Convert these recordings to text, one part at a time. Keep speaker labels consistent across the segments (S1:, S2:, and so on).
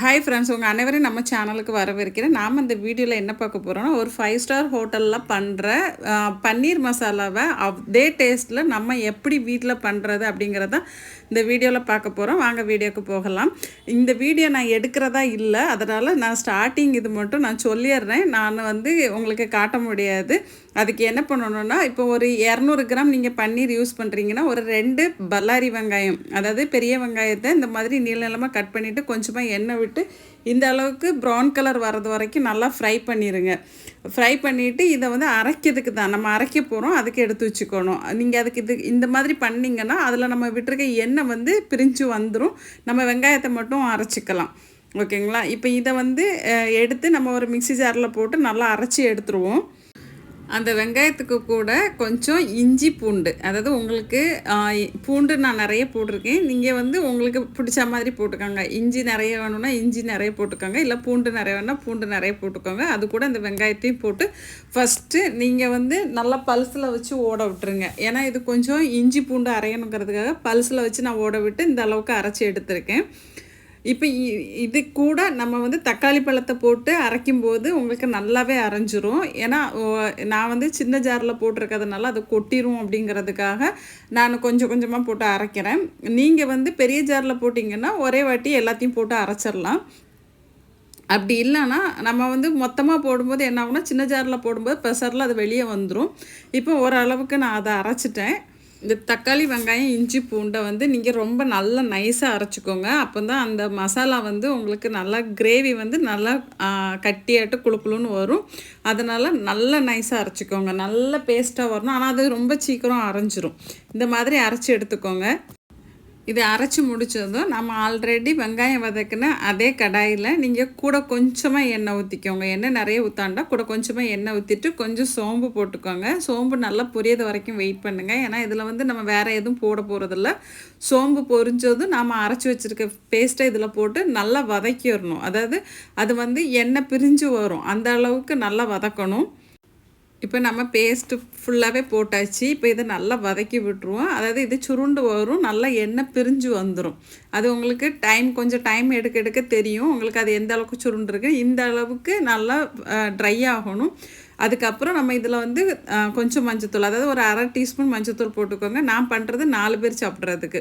S1: Hi friends உங்கள் அனைவரையும் நம்ம சேனலுக்கு வரவேற்கிறேன். நாம் இந்த வீடியோவில் என்ன பார்க்க போகிறோம்னா ஒரு ஃபைவ் ஸ்டார் ஹோட்டலில் பண்ணுற பன்னீர் மசாலாவை அதே டேஸ்ட்டில் நம்ம எப்படி வீட்டில் பண்ணுறது அப்படிங்கிறத இந்த வீடியோவில் பார்க்க போகிறோம் வாங்க வீடியோக்கு போகலாம். இந்த வீடியோ நான் எடுக்கிறதா இல்லை அதனால் நான் ஸ்டார்டிங் இது மட்டும் நான் சொல்லிடுறேன். நான் வந்து உங்களுக்கு காட்ட முடியாது. அதுக்கு என்ன பண்ணணும்னா இப்போ ஒரு இரநூறு கிராம் நீங்கள் பன்னீர் யூஸ் பண்ணுறீங்கன்னா ஒரு ரெண்டு பல்லாரி வெங்காயம் அதாவது பெரிய வெங்காயத்தை இந்த மாதிரி நீள நிலமாக கட் பண்ணிவிட்டு கொஞ்சமாக எண்ணெய் விட்டு இந்த அளவுக்கு ப்ரௌன் கலர் வர்றது வரைக்கும் நல்லா ஃப்ரை பண்ணிடுங்க ஃப்ரை பண்ணிவிட்டு இதை வந்து அரைக்கிறதுக்கு தான். நம்ம அரைக்க போகிறோம் அதுக்கு எடுத்து வச்சுக்கணும். நீங்கள் அதுக்கு இது இந்த மாதிரி பண்ணிங்கன்னா அதில் நம்ம விட்டுருக்க எண்ணெய் வந்து பிரிஞ்சு வந்துடும் நம்ம வெங்காயத்தை மட்டும் அரைச்சிக்கலாம். ஓகேங்களா இப்போ இதை வந்து எடுத்து நம்ம ஒரு மிக்ஸி ஜாரில் போட்டு நல்லா அரைச்சி எடுத்துருவோம். அந்த வெங்காயத்துக்கு கூட கொஞ்சம் இஞ்சி பூண்டு. அதாவது உங்களுக்கு பூண்டு நான் நிறைய போட்டிருக்கேன். நீங்கள் வந்து உங்களுக்கு பிடிச்ச மாதிரி போட்டுக்கோங்க. இஞ்சி நிறைய வேணும்னா இஞ்சி நிறைய போட்டுக்கோங்க. இல்லை பூண்டு நிறைய வேணும்னா பூண்டு நிறைய போட்டுக்கோங்க. அது கூட இந்த வெங்காயத்தையும் போட்டு ஃபஸ்ட்டு நீங்கள் வந்து நல்லா பல்ஸில் வச்சு ஓட விட்டுருங்க. ஏன்னா இது கொஞ்சம் இஞ்சி பூண்டு அரையணுங்கிறதுக்காக பல்ஸில் வச்சு நான் ஓட விட்டு இந்த அளவுக்கு அரைச்சி எடுத்திருக்கேன். இப்போ இ- இது கூட நம்ம வந்து தக்காளி பழத்தை போட்டு அரைக்கும்போது உங்களுக்கு நல்லாவே அரைஞ்சிரும். ஏன்னா ஓ, நான் வந்து சின்ன ஜாரில் போட்டிருக்கிறதுனால அது கொட்டிரும் அப்படிங்கிறதுக்காக நான் கொஞ்சம் கொஞ்சமாக போட்டு அரைக்கிறேன். நீங்கள் வந்து பெரிய ஜாரில் போட்டிங்கன்னா ஒரே வாட்டி எல்லாத்தையும் போட்டு அரைச்சிடலாம் அப்படி இல்லைன்னா நம்ம வந்து மொத்தமாக போடும்போது என்ன ஆகுனா சின்ன ஜாரில் போடும்போது ப்ரெஷரில் அது வெளியே வந்துடும் இப்போ ஓரளவுக்கு நான் அதை அரைச்சிட்டேன். இந்த தக்காளி வெங்காயம் இஞ்சி பூண்டை வந்து நீங்கள் ரொம்ப நல்லா நைஸாக அரைச்சிக்கோங்க. அப்போ தான் அந்த மசாலா வந்து உங்களுக்கு நல்லா கிரேவி வந்து நல்லா ஆ, கட்டியாட்டு வரும். அதனால் நல்லா நைஸாக அரைச்சிக்கோங்க. நல்ல பேஸ்ட்டாக வரணும். ஆனால் அது ரொம்ப சீக்கிரம் அரைஞ்சிரும். இந்த மாதிரி அரைச்சி எடுத்துக்கோங்க. இது அரைச்சி முடிச்சதும் நம்ம ஆல்ரெடி வெங்காயம் வதக்கின அதே கடாயில் நீங்கள் கூட கொஞ்சமாக எண்ணெய் ஊற்றிக்கோங்க எண்ணெய் நிறைய ஊற்றாண்டா கூட கொஞ்சமாக எண்ணெய் ஊற்றிட்டு கொஞ்சம் சோம்பு போட்டுக்கோங்க. சோம்பு நல்லா பொரியது வரைக்கும் வெயிட் பண்ணுங்கள் ஏன்னா இதில் வந்து நம்ம வேறு எதுவும் போட போகிறதில்ல சோம்பு பொரிஞ்சதும் நாம் அரைச்சி வச்சுருக்க பேஸ்ட்டை இதில் போட்டு நல்லா வதக்கிடணும். அதாவது அது வந்து எண்ணெய் பிரிஞ்சு வரும். அந்த அளவுக்கு நல்லா வதக்கணும். இப்போ நம்ம பேஸ்ட்டு ஃபுல்லாகவே போட்டாச்சு. இப்போ இதை நல்லா வதக்கி விட்டுருவோம். அதாவது இது சுருண்டு வரும். நல்லா எண்ணெய் பிரிஞ்சு வந்துடும் அது உங்களுக்கு டைம் கொஞ்சம் டைம் எடுக்க எடுக்க தெரியும். உங்களுக்கு அது எந்த அளவுக்கு சுருண்டுருக்கு இந்த அளவுக்கு நல்லா ட்ரை ஆகணும். அதுக்கப்புறம் நம்ம இதில் வந்து கொஞ்சம் மஞ்சத்தூள் அதாவது ஒரு அரை டீஸ்பூன் மஞ்சத்தூள் போட்டுக்கோங்க. நான் பண்ணுறது நாலு பேர் சாப்பிட்றதுக்கு.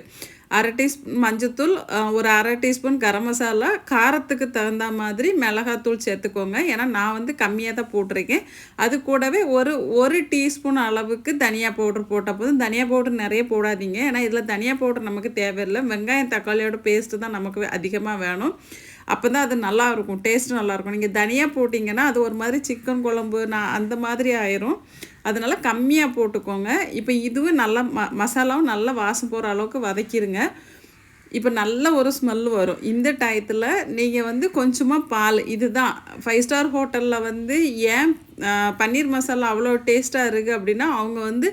S1: அரை டீஸ்பூன் மஞ்சத்தூள் ஒரு அரை டீஸ்பூன் கரம் மசாலா காரத்துக்கு தகுந்த மாதிரி மிளகாத்தூள் சேர்த்துக்கோங்க. ஏன்னா நான் வந்து கம்மியாக தான் போட்டிருக்கேன். அது கூடவே ஒரு ஒரு டீஸ்பூன் அளவுக்கு தனியா பவுடர் போட்டால் போதும். தனியா பவுடர் நிறைய போடாதீங்க. ஏன்னா இதில் தனியா பவுடர் நமக்கு தேவையில்லை. வெங்காயம் தக்காளியோட பேஸ்ட்டு தான் நமக்கு அதிகமாக வேணும். அப்போ தான் அது நல்லாயிருக்கும் டேஸ்ட்டு நல்லாயிருக்கும். நீங்கள் தனியாக போட்டிங்கன்னா அது ஒரு மாதிரி சிக்கன் குழம்பு நான் அந்த மாதிரி ஆயிரும். அதனால கம்மியாக போட்டுக்கோங்க. இப்போ இதுவும் நல்லா ம மசாலாவும் நல்லா வாசம் போகிற அளவுக்கு வதக்கிடுங்க இப்போ நல்ல ஒரு ஸ்மெல் வரும். இந்த டயத்தில் நீங்கள் வந்து கொஞ்சமாக பால் இதுதான். ஃபைவ் ஸ்டார் ஹோட்டலில் வந்து ஏன் பன்னீர் மசாலா அவ்வளோ டேஸ்ட்டாக இருக்குது அப்படின்னா அவங்க வந்து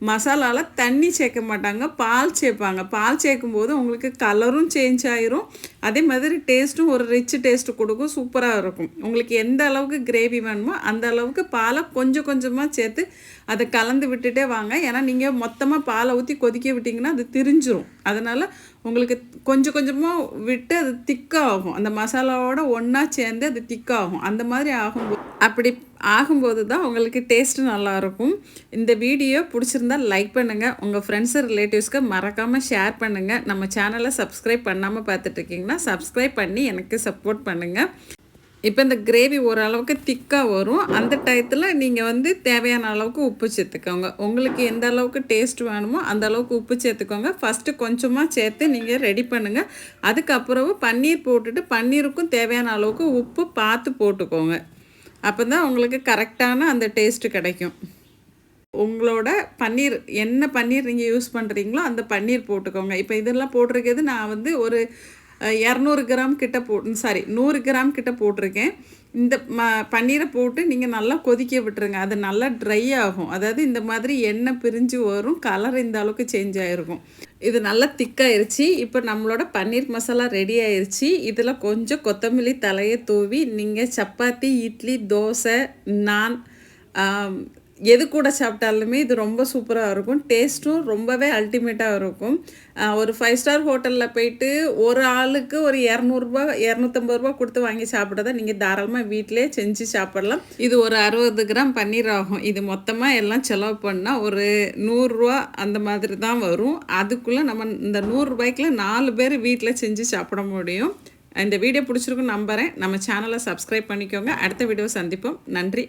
S1: மசாலாவில் தண்ணி சேர்க்க மாட்டாங்க பால் சேர்ப்பாங்க. பால் சேர்க்கும்போது உங்களுக்கு கலரும் சேஞ்ச் ஆயிரும். அதே மாதிரி டேஸ்ட்டும் ஒரு ரிச் டேஸ்ட்டு கொடுக்கும் சூப்பராக இருக்கும். உங்களுக்கு எந்த அளவுக்கு கிரேவி வேணுமோ அந்த அளவுக்கு பாலை கொஞ்சம் கொஞ்சமாக சேர்த்து அதை கலந்து விட்டுட்டே வாங்க. ஏன்னா நீங்கள் மொத்தமாக பாலை ஊற்றி கொதிக்க விட்டிங்கன்னா அது திரிஞ்சிரும். அதனால் உங்களுக்கு கொஞ்சம் கொஞ்சமாக விட்டு அது திக்காகும் அந்த மசாலாவோட ஒன்றா சேர்ந்து அது திக்காகும் அந்த மாதிரி ஆகும்போது அப்படி ஆகும்போது தான் உங்களுக்கு டேஸ்ட்டு நல்லாயிருக்கும். இந்த வீடியோ பிடிச்சிருந்தா லைக் பண்ணுங்கள் உங்கள் ஃப்ரெண்ட்ஸு ரிலேட்டிவ்ஸ்க்கு மறக்காமல் ஷேர் பண்ணுங்கள் நம்ம சேனலை சப்ஸ்கிரைப் பண்ணாமல் பார்த்துட்ருக்கீங்கன்னா சப்ஸ்கிரைப் பண்ணி எனக்கு சப்போர்ட் பண்ணுங்கள் இப்போ இந்த கிரேவி ஓரளவுக்கு திக்காக வரும். அந்த டயத்தில் நீங்கள் வந்து தேவையான அளவுக்கு உப்பு சேர்த்துக்கோங்க. உங்களுக்கு எந்த அளவுக்கு டேஸ்ட் வேணுமோ அந்த அளவுக்கு உப்பு சேர்த்துக்கோங்க. ஃபஸ்ட்டு கொஞ்சமாக சேர்த்து நீங்கள் ரெடி பண்ணுங்கள் அதுக்கப்புறம் பன்னீர் போட்டுட்டு பன்னீருக்கும் தேவையான அளவுக்கு உப்பு பார்த்து போட்டுக்கோங்க. அப்போ தான் உங்களுக்கு கரெக்டான அந்த டேஸ்ட்டு கிடைக்கும். உங்களோட பன்னீர் என்ன பன்னீர் நீங்கள் யூஸ் பண்ணுறீங்களோ அந்த பன்னீர் போட்டுக்கோங்க. இப்போ இதெல்லாம் போட்டிருக்கிறது நான் வந்து ஒரு இரநூறு கிராம் கிட்ட போ சாரி நூறு கிராம் கிட்ட போட்டிருக்கேன். இந்த ம பன்னீரை போட்டு நீங்கள் நல்லா கொதிக்க விட்டுருங்க. அது நல்லா ட்ரை ஆகும். அதாவது இந்த மாதிரி எண்ணெய் பிரிஞ்சு வரும் கலர் இந்த அளவுக்கு சேஞ்ச் ஆகிருக்கும் இது நல்லா திக்காயிருச்சு இப்போ நம்மளோட பன்னீர் மசாலா ரெடி ஆயிருச்சு. இதில் கொஞ்சம் கொத்தமல்லி தலையை தூவி நீங்கள் சப்பாத்தி இட்லி தோசை நான் எது கூட சாப்பிட்டாலுமே இது ரொம்ப சூப்பராக இருக்கும். டேஸ்ட்டும் ரொம்பவே அல்டிமேட்டாக இருக்கும். ஒரு ஃபைவ் ஸ்டார் ஹோட்டலில் போயிட்டு ஒரு ஆளுக்கு ஒரு இரநூறுபா இரநூத்தம்பது ரூபா கொடுத்து வாங்கி சாப்பிட்றத நீங்கள் தாராளமாக வீட்டிலே செஞ்சு சாப்பிடலாம். இது ஒரு அறுபது கிராம் பன்னீர் ஆகும். இது மொத்தமாக எல்லாம் செலவு பண்ணால் ஒரு நூறுரூவா அந்த மாதிரி தான் வரும். அதுக்குள்ளே நம்ம இந்த நூறுரூபாய்க்குள்ள நாலு பேர் வீட்டில் செஞ்சு சாப்பிட முடியும். இந்த வீடியோ பிடிச்சிருக்குன்னு நம்புகிறேன் நம்ம சேனலை சப்ஸ்கிரைப் பண்ணிக்கோங்க. அடுத்த வீடியோ சந்திப்போம். நன்றி.